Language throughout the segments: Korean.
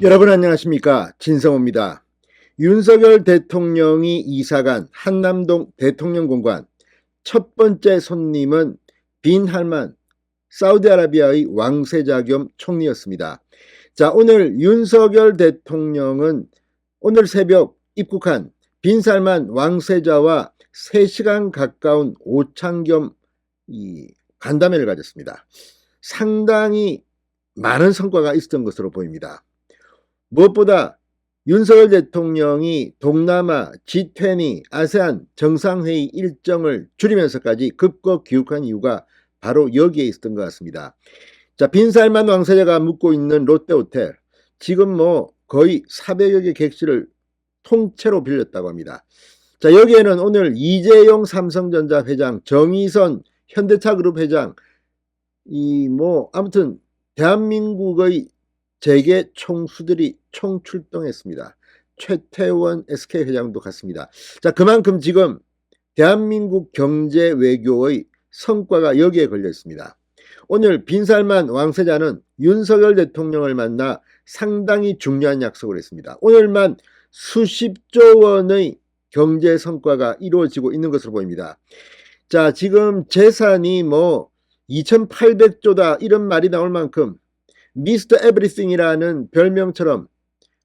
여러분 안녕하십니까 진성호입니다. 윤석열 대통령이 이사간 한남동 대통령공관 첫 번째 손님은 빈 할만 사우디아라비아의 왕세자 겸 총리였습니다. 자 오늘 윤석열 대통령은 오늘 새벽 입국한 빈 살만 왕세자와 3시간 가까운 오찬 겸이 간담회를 가졌습니다. 상당히 많은 성과가 있었던 것으로 보입니다. 무엇보다 윤석열 대통령이 동남아 G20 아세안 정상회의 일정을 줄이면서까지 급거 귀국한 이유가 바로 여기에 있었던 것 같습니다. 자, 빈살만 왕세자가 묵고 있는 롯데호텔 지금 뭐 거의 400여 개 객실을 통째로 빌렸다고 합니다. 자, 여기에는 오늘 이재용 삼성전자 회장, 정의선 현대차 그룹 회장, 이 뭐 아무튼 대한민국의 재계 총수들이 총출동했습니다. 최태원 SK 회장도 갔습니다. 자, 그만큼 지금 대한민국 경제 외교의 성과가 여기에 걸려 있습니다. 오늘 빈살만 왕세자는 윤석열 대통령을 만나 상당히 중요한 약속을 했습니다. 오늘만 수십조 원의 경제 성과가 이루어지고 있는 것으로 보입니다. 자, 지금 재산이 뭐 2800조다 이런 말이 나올 만큼 미스터 에브리싱이라는 별명처럼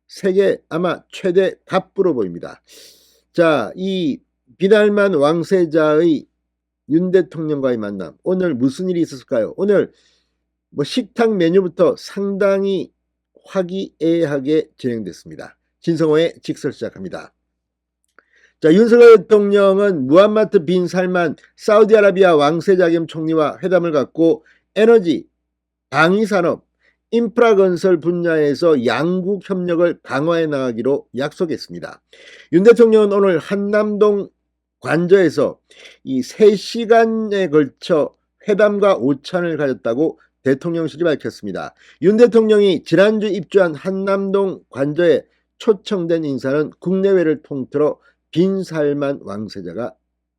세계 아마 최대 갑부로 보입니다. 자, 이 비달만 왕세자의 윤 대통령과의 만남 오늘 무슨 일이 있었을까요? 오늘 뭐 식탁 메뉴부터 상당히 화기애애하게 진행됐습니다. 진성호의 직설 시작합니다. 자, 윤석열 대통령은 무함마트 빈 살만 사우디아라비아 왕세자 겸 총리와 회담을 갖고 에너지, 방위산업, 인프라 건설 분야에서 양국 협력을 강화해 나가기로 약속했습니다. 윤 대통령은 오늘 한남동 관저에서 이 3시간에 걸쳐 회담과 오찬을 가졌다고 대통령실이 밝혔습니다. 윤 대통령이 지난주 입주한 한남동 관저에 초청된 인사는 국내외를 통틀어 빈살만 왕세자가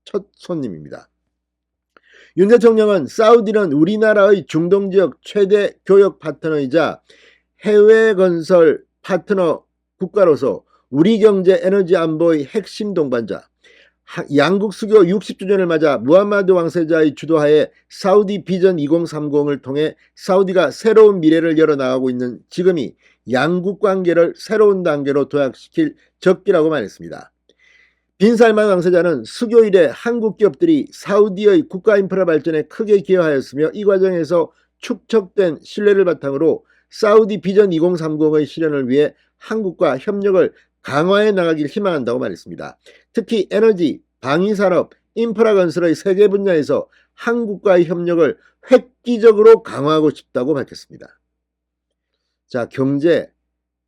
첫 손님입니다. 윤 대통령은 사우디는 우리나라의 중동 지역 최대 교역 파트너이자 해외 건설 파트너 국가로서 우리 경제 에너지 안보의 핵심 동반자, 양국 수교 60주년을 맞아 무함마드 왕세자의 주도하에 사우디 비전 2030을 통해 사우디가 새로운 미래를 열어나가고 있는 지금이 양국 관계를 새로운 단계로 도약시킬 적기라고 말했습니다. 빈살만 왕세자는 수교 이래 한국 기업들이 사우디의 국가 인프라 발전에 크게 기여하였으며 이 과정에서 축적된 신뢰를 바탕으로 사우디 비전 2030의 실현을 위해 한국과 협력을 강화해 나가길 희망한다고 말했습니다. 특히 에너지, 방위산업, 인프라 건설의 세계 분야에서 한국과의 협력을 획기적으로 강화하고 싶다고 밝혔습니다. 자, 경제,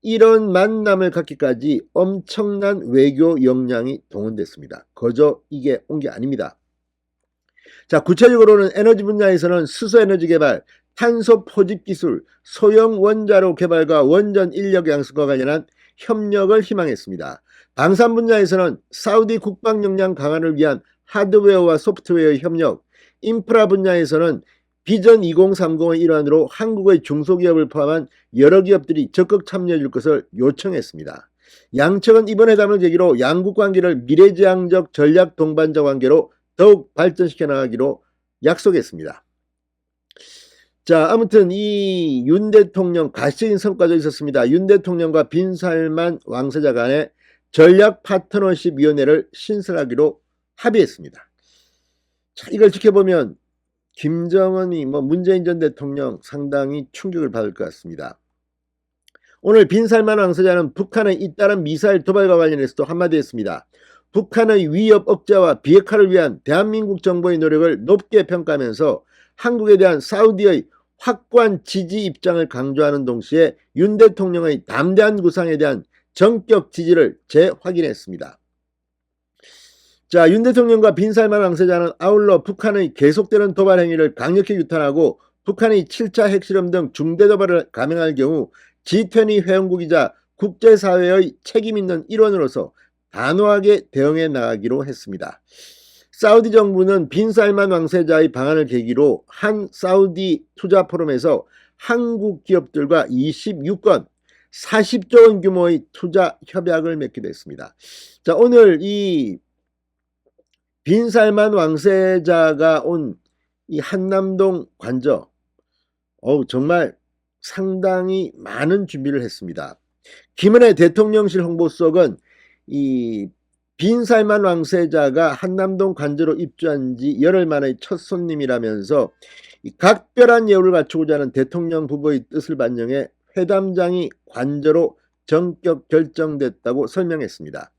이런 만남을 갖기까지 엄청난 외교 역량이 동원됐습니다. 거저 이게 온 게 아닙니다. 자, 구체적으로는 에너지 분야에서는 수소 에너지 개발, 탄소 포집 기술, 소형 원자로 개발과 원전 인력 양성과 관련한 협력을 희망했습니다. 방산 분야에서는 사우디 국방 역량 강화를 위한 하드웨어와 소프트웨어 협력, 인프라 분야에서는 비전 2030의 일환으로 한국의 중소기업을 포함한 여러 기업들이 적극 참여해 줄 것을 요청했습니다. 양측은 이번 회담을 계기로 양국 관계를 미래지향적 전략 동반자 관계로 더욱 발전시켜 나가기로 약속했습니다. 자, 아무튼 이 윤 대통령 가시적인 성과도 있었습니다. 윤 대통령과 빈살만 왕세자 간의 전략 파트너십 위원회를 신설하기로 합의했습니다. 자, 이걸 지켜보면 김정은이 뭐 문재인 전 대통령 상당히 충격을 받을 것 같습니다. 오늘 빈살만 왕세자는 북한의 잇따른 미사일 도발과 관련해서도 한마디 했습니다. 북한의 위협 억제와 비핵화를 위한 대한민국 정부의 노력을 높게 평가하면서 한국에 대한 사우디의 확고한 지지 입장을 강조하는 동시에 윤 대통령의 담대한 구상에 대한 전격 지지를 재확인했습니다. 자, 윤 대통령과 빈살만 왕세자는 아울러 북한의 계속되는 도발 행위를 강력히 유탄하고 북한이 7차 핵실험 등 중대 도발을 감행할 경우 G20 회원국이자 국제사회의 책임 있는 일원으로서 단호하게 대응해 나가기로 했습니다. 사우디 정부는 빈살만 왕세자의 방안을 계기로 한 사우디 투자 포럼에서 한국 기업들과 26건 40조 원 규모의 투자 협약을 맺게 됐습니다. 자, 오늘 이 빈살만 왕세자가 온 이 한남동 관저, 어우, 정말 상당히 많은 준비를 했습니다. 김은혜 대통령실 홍보석은 이 빈살만 왕세자가 한남동 관저로 입주한 지 열흘 만의 첫 손님이라면서 이 각별한 예우를 갖추고자 하는 대통령 부부의 뜻을 반영해 회담장이 관저로 전격 결정됐다고 설명했습니다.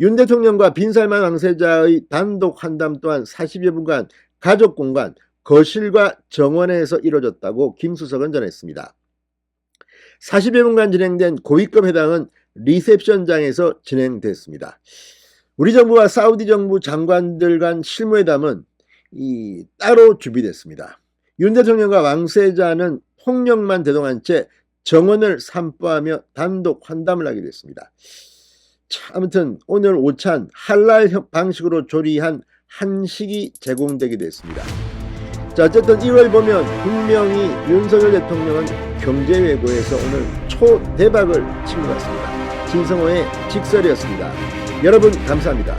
윤 대통령과 빈살만 왕세자의 단독 환담 또한 40여 분간 가족 공간, 거실과 정원에서 이루어졌다고 김수석은 전했습니다. 40여 분간 진행된 고위급 회담은 리셉션장에서 진행됐습니다. 우리 정부와 사우디 정부 장관들 간 실무회담은 이 따로 준비됐습니다. 윤 대통령과 왕세자는 폭력만 대동한 채 정원을 산보하며 단독 환담을 하게 됐습니다. 자, 아무튼 오늘 오찬 형- 방식으로 조리한 한식이 제공되게 됐습니다. 자, 어쨌든 1월 보면 분명히 윤석열 대통령은 경제 외고에서 오늘 초대박을 친 것 같습니다. 진성호의 직설이었습니다. 여러분 감사합니다.